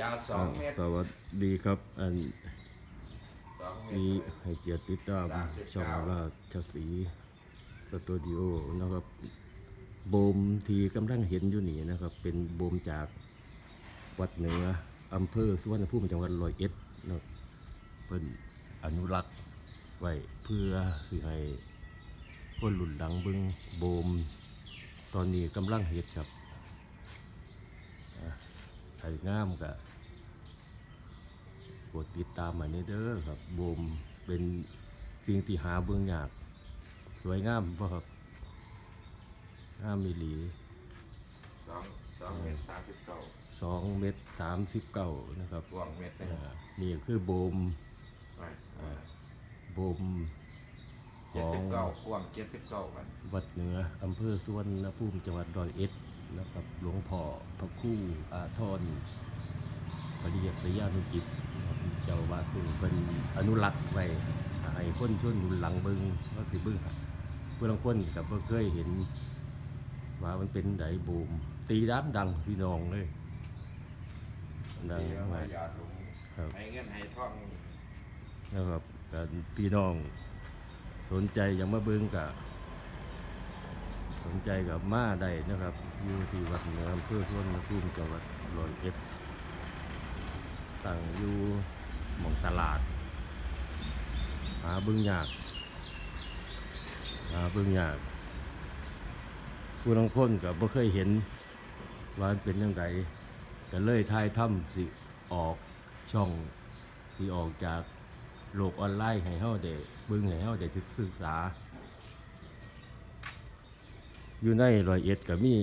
ยาวสองเมตรสวัสดีครับ อันสองเมตนี้รให้เกียรติติดตามสามสิบเก้าช่องราชสีห์สตูดิโอนะครับโบมที่กำลังเห็นอยู่นี่นะครับ เป็นโบมจากวัดเหนืออำเภอสุวรรณภูมิจังหวัดร้อยเอ็ดนะครับเป็นอนุรักษ์ไว้เพื่อสิให้คนรุ่นหลังเบึงโบม ตอนนี้กำลังเฮ็ดครับอะ ไทยงามกับกดติดตามมาเนเด้อครับโบมเป็นสิ่งที่หาเบื้องยาก สวยงามบ่ครับงามมีหลีสองสองเมตรสามสิบเก้าสองเมตรสามสิบเก้านะครับกว้างเมตรหนึงอ่านี่คือโบมไม่โบมขเจ็ดอสิงบเก้ากว้างเจ็ดสิบเก้ามันวัดเหนืออำเภอสุวรรณภูมิจังหวัดร้อยเอ็ด นะครับหลวงพ่อพระครู่อาทรปริยัติยานุจิตนะครับเจ้าว่าซึ่งเป็นอนุรักษ์ไว้ให้คนชนรุ่นหลังเบิงก็คือเบิงผู้ลางคนกับบ่เคยเห็น ว่ามันเป็นไดบูม ตีดังดังพี่น้องเลยดังที่เอามามากหยอดลงครับให้เงินให้ทองนะครับการพี่น้องสนใจอยากมาเบิ่งกับ สนใจกับมาได้นะครับอยู่ที่วัดเหนืออำเภอสวนภูมิจังหวัดร้อยเอ็ดตั้งอยู่หมองตลาด หาเบิ่งยากหาเบิ่งยากผู้ลางคนกับบ่เคยเห็นว่านเป็นยังไงก็เลยทายถ้ำสิออกช่องที่ออกจากโลกออนไลน์ให้เฮาได้เบิ่งให้เฮาได้ศึกษา อยู่ในรอยเอ็ดก็มี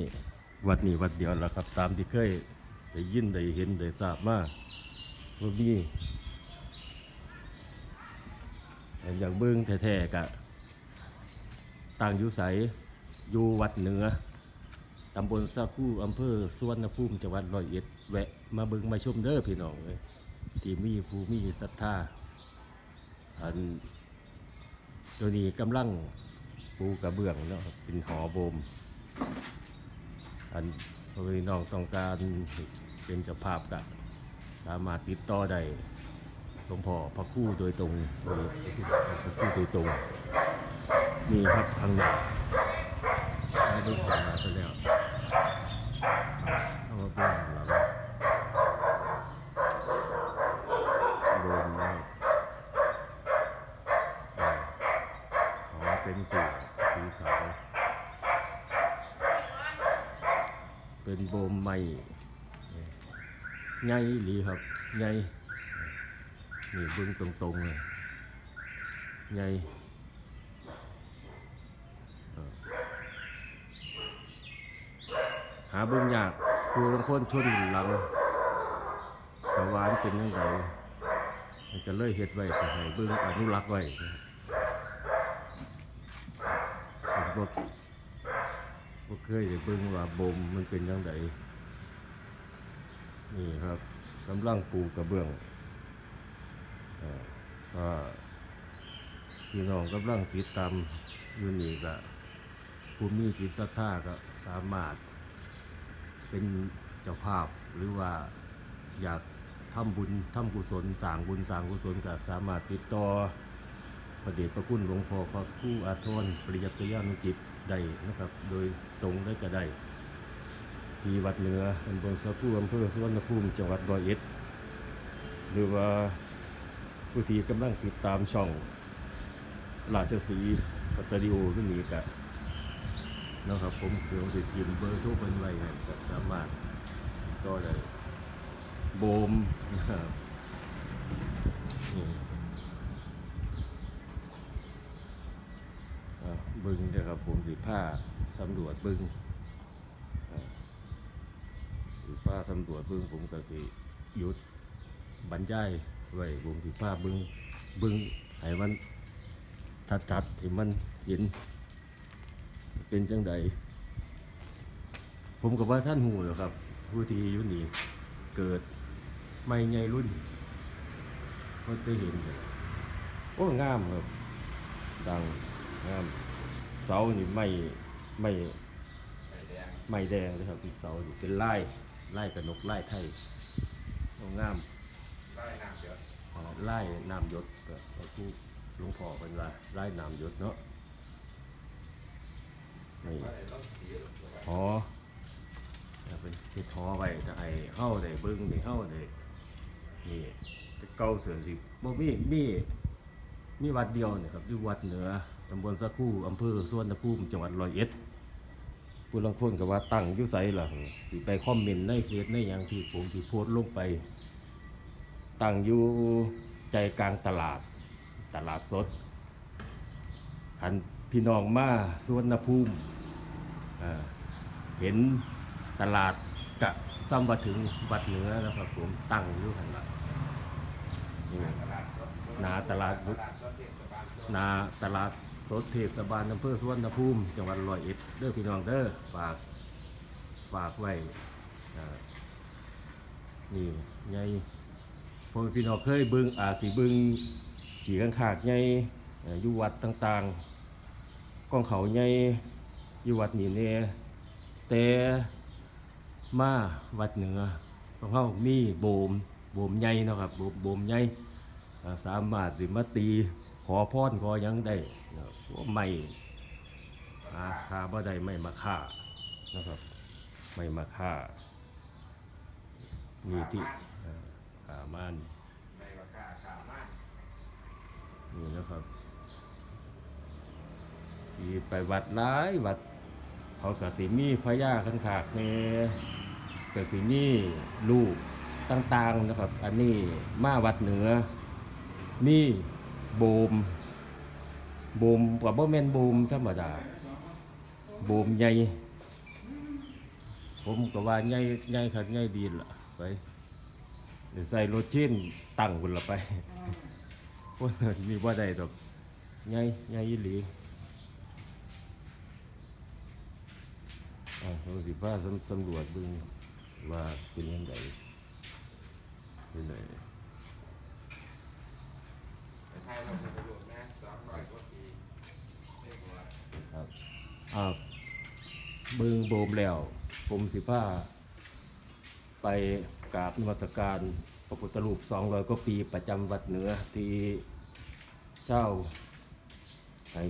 วัดนี้วัดเดียวละครับ ตามที่เคยได้ยินได้เห็นได้ทราบมาว่ามี่อย่างเบิ่งแท้ๆก็ต่างอยู่ไสอยู่วัดเหนือตำบลสะคู่อำเภอสุวรรณภูมิจังหวัดร้อยเอ็ดแวะมาเบิ่งมาชมเด้อพี่น้องเอ้ยที่มีผู้มีศรัทธาอันตัวนี้กำลัง ปูกระเบื้องเนาะเป็นหอโบม อันพอพี่น้องต้องการเป็นเจ้าภาพกับสามารถติดต่อได้หลวงพ่อพระคู่โดยตรงพระคู่โดยตรงนี่ครับทางหน้าไม่ได้ขอมาซะแล้วเอามาเป็นหลัง รวมนะครับอ่าขอเป็นสีสีขาว เป็นโบมใหม่ไงหรือครับไงนี่เบึ้งตรงๆเลยไงหาเบิ่งยากผู้ลางคนชนหลังกะวามันเป็นยังไงจะเลื่อยเฮ็ดไว้จะให้เบิ่งอนุรักษ์ไว้ผม บ่เคยได้เบิ่งว่าบ่มมันเป็นจังไดนี่ครับกำลังปูกระเบื้องอ่อก็พี่น้องกำลังติดตามอยู่นี่ก็ผู้มีจิตศรัทธาก็สามารถ เป็นเจ้าภาพหรือว่าอยากทำบุญทำกุศลสร้างบุญสร้างกุศลก็สามารถติดต่อ ระเดชพระคุณหลวงพ่อพระคู่อาทรปริยัติยานุจิตได้นะครับ โดยตรงได้ก็ได้ที่วัดเหนือตำบลสะพูอำเภอสุวรรณภูมิจังหวัดร้อยเอ็ด หรือว่าผู้ที่กำลังติดตามช่องราชสีห์สตูดิโอที่นี้ก็นนะครับผมเกี่ยวกับทีมเบอร์โทรเป็นไว้ก็สามารถติดต่อได้โบมนะครับนี่อะ บึงนะครับผมสีผ้าสำรวจบึงสีผ้าสำรวจบึงผมก็สิหยุดบรรยายไว้ผมสีผ้าบึงบึงให้มันชัดๆที่มันเห็น เป็นจังใดผมกับว่าท่านหูแล้วครับ ผู้ที่ยู่นี่เกิดไม่ใหญ่รุ่นก็ได้เห็นกันโอ้ งามครับ ดัง งาม เสานี่ไม่ไม่ไฟแดงไม่แดงเลยครับที่เสานี่เป็นลายลายกระนกลายไทยโอ้งามได้น้ำเยอะอ่าไล่น้ำหยศก็ก็ผู้หลวงพ่อเป็นว่าไล่น้ำหยศเนาะนี่ได้รถสีหอจะเป็นเฮ็ดหอไว้จะให้เฮาได้เบิ่งนี่เฮาได้นี่แต่เก่าเสือสิบ่มีมีมีวัดเดียวนี่ครับอยู่วัดเหนือ ตำบลสะคู่อำเภอสวนภูมิจังหวัดร้อยเอ็ดผู้ลางคนก็ว่าตั้งอยู่ไสล่ะสิไปคอมเมนต์ในเฟซในหยังที่ผมสิโพสต์ลงไป ตั้งอยู่ใจกลางตลาด ตลาดสดคันพี่น้องมาสวนภูมิอ่าเห็นตลาดกะซ้ำมาถึงวัดเหนือนะครับผมตั้งอยู่ข้างหลังนี่ตลาดสดหนาตลาดตลาดสดเทศบาลสดหนาตลาด สดเทศบาลอำเภอสวนภูมิ จังหวัดร้อยเอ็ดเด้อพี่น้องเด้อฝากฝากไว้นี่ไงพอพี่น้องเคยเบึงอาสิเบึงขี่กันขาดไงอยู่วัดต่างๆกองเขาไงอยู่วัดนี่เนี่ยแต่มาวัดเหนือของเขามีโบมโบมใหญ่นะครับโบมโบมใหญ่อ่าสามารถสิมาตี อพรขอยังได้นาะว่าไม่อาคาบ่ได้ไม่มาฆ่านะครับไม่มาฆ่ามีที่ขามันในราคาขามากนี่นะครับที่ไปวัดหลายวัดเขากสิมีพญาคันขากเนกสิมีลูกต่างๆนะครับ อันนี้มาวัดเหนือมีโบมโบมกับบ่แม่นโบมธรรมดาโบมใหญ่ ผมก็ว่าใหญ่ใหญ่คักใหญ่ดีล่ะไปเดี๋ยวใส่รถชิ้นตั้งคุณละไปพวกนั้นมีว่าใดดอกไงไงอีหลีอ่าเราสิพาสำสำรวจเบึงว่าเป็นยังไงเป็นไง แต่ไทยเราเป็นประโยชน์นะสองร้อยกว่าปีเรียกว่า ครับอ่า เบึงโบมแล้ว ผมสิพาไปกราบนมัสการพระพุทธรูปสองร้อยกว่าปีประจำวัดเหนือที่เจ้าไห้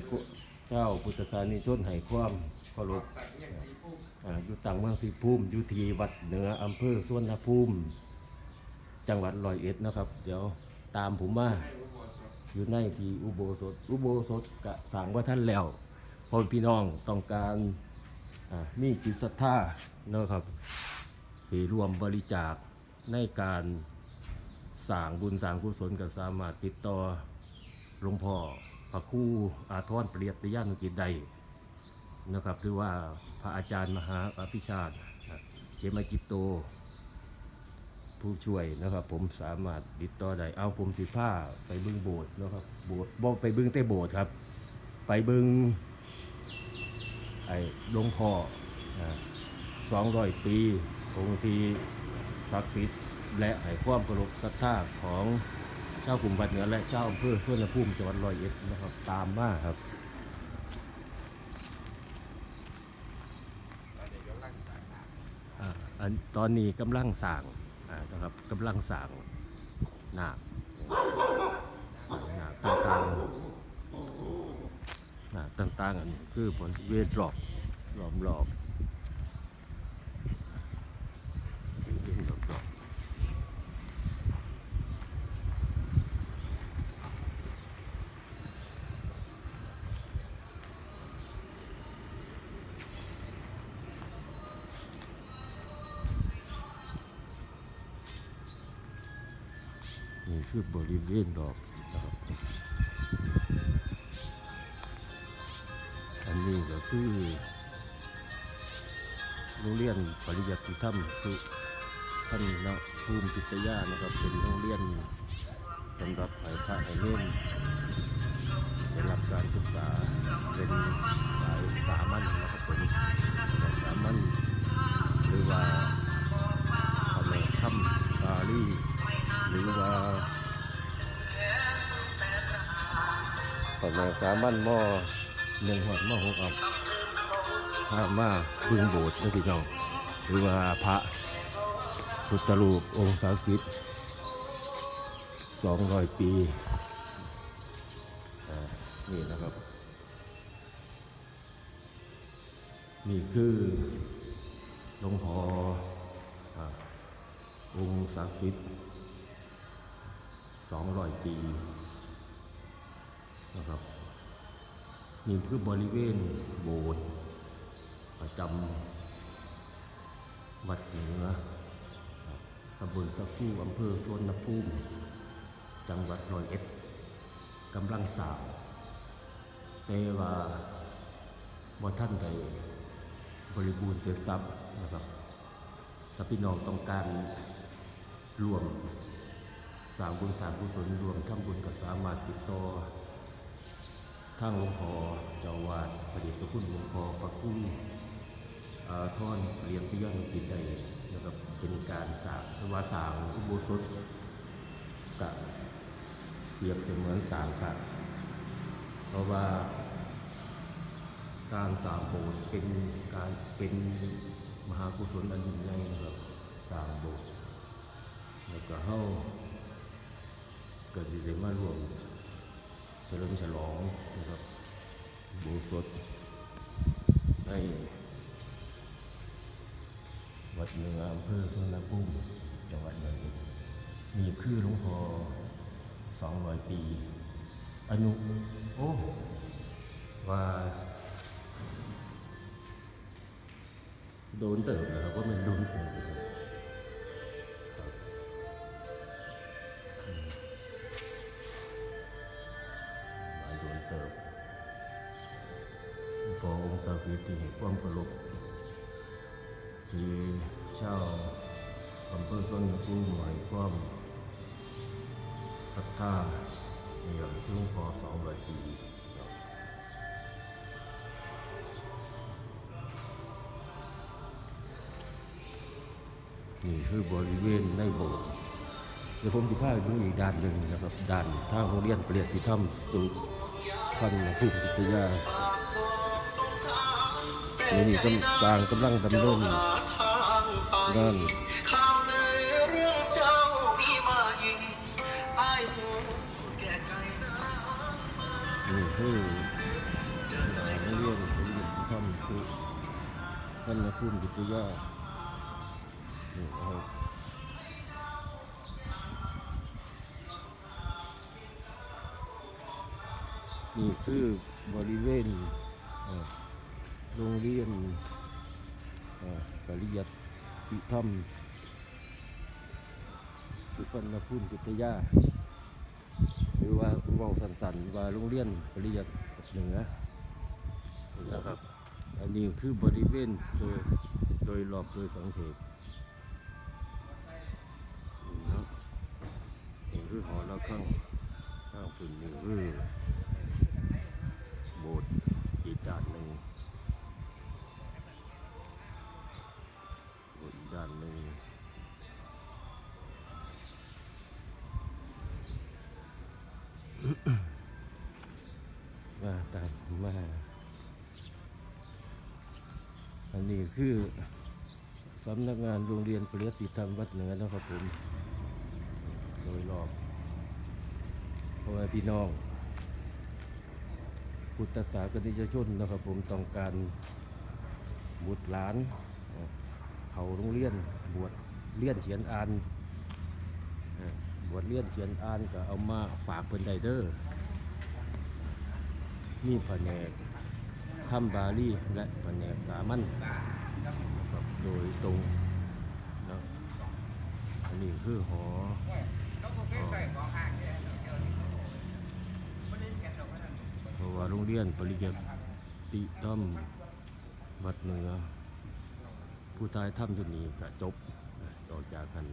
เจ้าพุทธศาสนิชนให้ความเคารพอ่าอยู่ต่างเมืองสีภูมิอยู่ที่วัดเหนืออำเภอสวนภูมิ จังหวัดร้อยเอ็ดนะครับ เดี๋ยวตามผมมาอยู่ในที่อุโบสถ อุโบสถกะสั่งว่าท่านแล้วพอพี่น้องต้องการ มีจิตศรัทธาเนาะครับสีรวมบริจาคในการสร้างบุญสร้างกุศลก็สามารถติดต่อหลวงพ่อพระคู่อาทรเปรียตยานุกิจใดนะครับหรือว่าพระอาจารย์มหาอภิชาติเจมาจิตโต ผู้ช่วยนะครับ ผมสามารถติดต่อได้เอาผมสิผ้าไปบึงโบสถ์นะครับโบสถ์บ่ไปบึงแต่โบสถ์ครับ ไปบึง ไอ้หลวงพ่อสองร้อยปีองค์ที่ศักดิ์สิทธิ์และให้ความเคารพศรัทธาของเจ้ากลุ่มบัดเหนือและเจ้าอำเภอส่วนภูมิจังหวัดร้อยเอ็ดนะครับตามมาครับตอนนี้กำลังสร้างน้ำอ่าอันตอนนี้กำลังสั่งนะครับกำลังสั่งหนาคสั่งหนาคต่างๆ ต่างๆอันนี้คือผลเวทรอบรอบรอบนี่คือบริเวณรอบ นี้ก็คือโรงเรียนปริยัติธรรมสุท่านนะภูมิปิตยานะครับเป็นโรงเรียนสำหรับให้พระให้เน้นได้รับการศึกษาเป็นสายสามัญนะครับผมสายสามัญหรือว่าทำในถ้ำบาลีหรือว่าตอนนั้นสามัญหม้อ หนึ่งหัวม้อหกอับพามาพึ่งโบสถ์นะพี่น้องหรือว่าพระพุทธรูปองค์สาสิทธิ์สองร้อยปีนี่นะครับ นี่คือหลวงพ่ออ่องค์ศักดิ์สิทธิ์สองร้อยปีนะครับ นี่คือบริเวณโบสถ์ประจำวัดเหนือตำบลสักคู่อำเภอสวนภูมิ จังหวัดร้อยเอ็ดกำลังสางแต่ว่าบ่ท่านใดบริบูรณ์เสร็จสับนะครับถ้าพี่น้องต้องการรวมสางบุญสางกุศลรวมทำบุญก็สามารถติดต่อ ทางหลวงพ่อเจ้าวาดพระเดชพระคุณหลวงพ่อประคุณอาทอนเรียมพิยนุกิจได้นะครับเป็นการสร้างว่าสร้างอุโบสถกับเปรียบเสมือนสางพระเพราะว่าการสร้างโบสถ์เป็นการเป็นมหากุศลอันยิ่งใหญ่นะครับสร้างโบสถ์แล้วก็เฮาเกิดสิได้มารวม เฉลิมฉลองนะครับโบสถ์ในวัดเหนืออำเภอสุวรรณภูมิจังหวัดเลยมีคือหลวงพ่อสองร้อยปี อายุโอ้ว่าโดนเติบนะครับว่ามันโดนเติบ คือที่ให้ความเคารพที่เช่าวอำเภอสวนภูมิให้ความศรัทธาในอย่างหลวงพ่อสองร้อยปีนี่คือบริเวณในโบสถ์เดี๋ยวผมจะพาไปดูอีกด้านหนึ่งนะครับด้านทางโรงเรียนเปรียบพิธรรมสุพันธ์ภูมิวิทยา นี่กำสร้างกำลังดำเนินงานข่าวลือเรื่องเจ้ามีมายิงอ้ายหูแก่ใจนะนี่คือโรงเรียนโรงเรียนพิธรรมสุพันธ์ภูมิวิทยานี่ครับนี่คือบริเวณ โรงเรียนเอ่อปริยัติพิธรรมสุพรรณภูมิวิทยา หรือว่าเว่าสันๆว่าโรงเรียนปริยัติเหนือนะครับ อันนี้คือบริเวณโดยโดยรอบโดยสังเกตนี่เนาะนี่คือหอระฆังข้างพื้นนี่คือโบสถ์อีกด้านหนึ่ง นนี้คือสำนักงานโรงเรียนปริยติธรรมวัดเหนือนะครับผม โดยรอบพ่อแม่พี่น้อง พุทธศาสนิกชนนะครับผมต้องการบุตรหลาน เขาโรงเรียนบวชเลี้ยนเขียนอ่านบวชเลี้ยนเขียนอ่านก็เอามาฝากเพิ่นไดเดอร์มีแผนก ทำบาลีและแผนกสามัญโดยตรงนะอันนี้คือหอต้องไปใส่ของห่างเนี่ยเดี๋ยวนี้มันเล่นกันหรอพราะว่าโรงเรียนปริยัติธรรมวัดเหนือ ผู้ตายถ้ำจุนี้ก็จบต่อจากกัน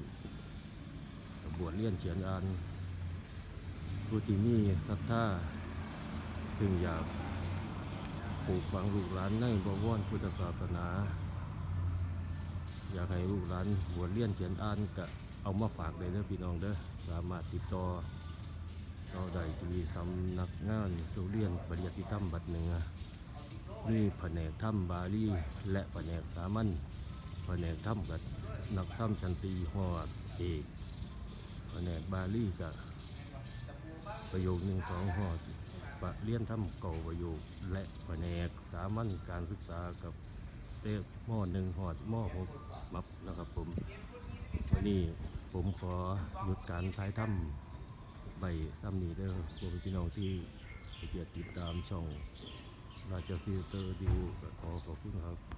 บวชเรียนเขียนอ่านผู้ที่มีศรัทธาซึ่งอยาก ปลูกฝังลูกหลานในบวรพุทธศาสนา อยากให้ลูกหลานบวเรียนเขียนอ่านก็เอามาฝากเลยเด้อพี่น้องเด้อสามารถติดต่อต่อได้ที่สำนักงานโรงเรียนปริยัติธรรมบัดเหนือนี่แผนกถ้ำบาลีและแผนกสามัญแผนกถ้ำกับนักถ้ำชันตีหอดเอกแผนกบาลีกับประโยคหนึ่งสองหอดะเรียนทำเก่าประโยคและแผนกสามัญการศึกษากับเต้มอหนึ่งหอดหม้อหกมับนะครับผมวันนี้ผมขอหยุดการท้ายถ้ำใบซ้ำนี้เด้อพวกพี่น้องที่เกียรติดตามช่องราชซีเตอร์ดิวก็ขอขอบคุณครับ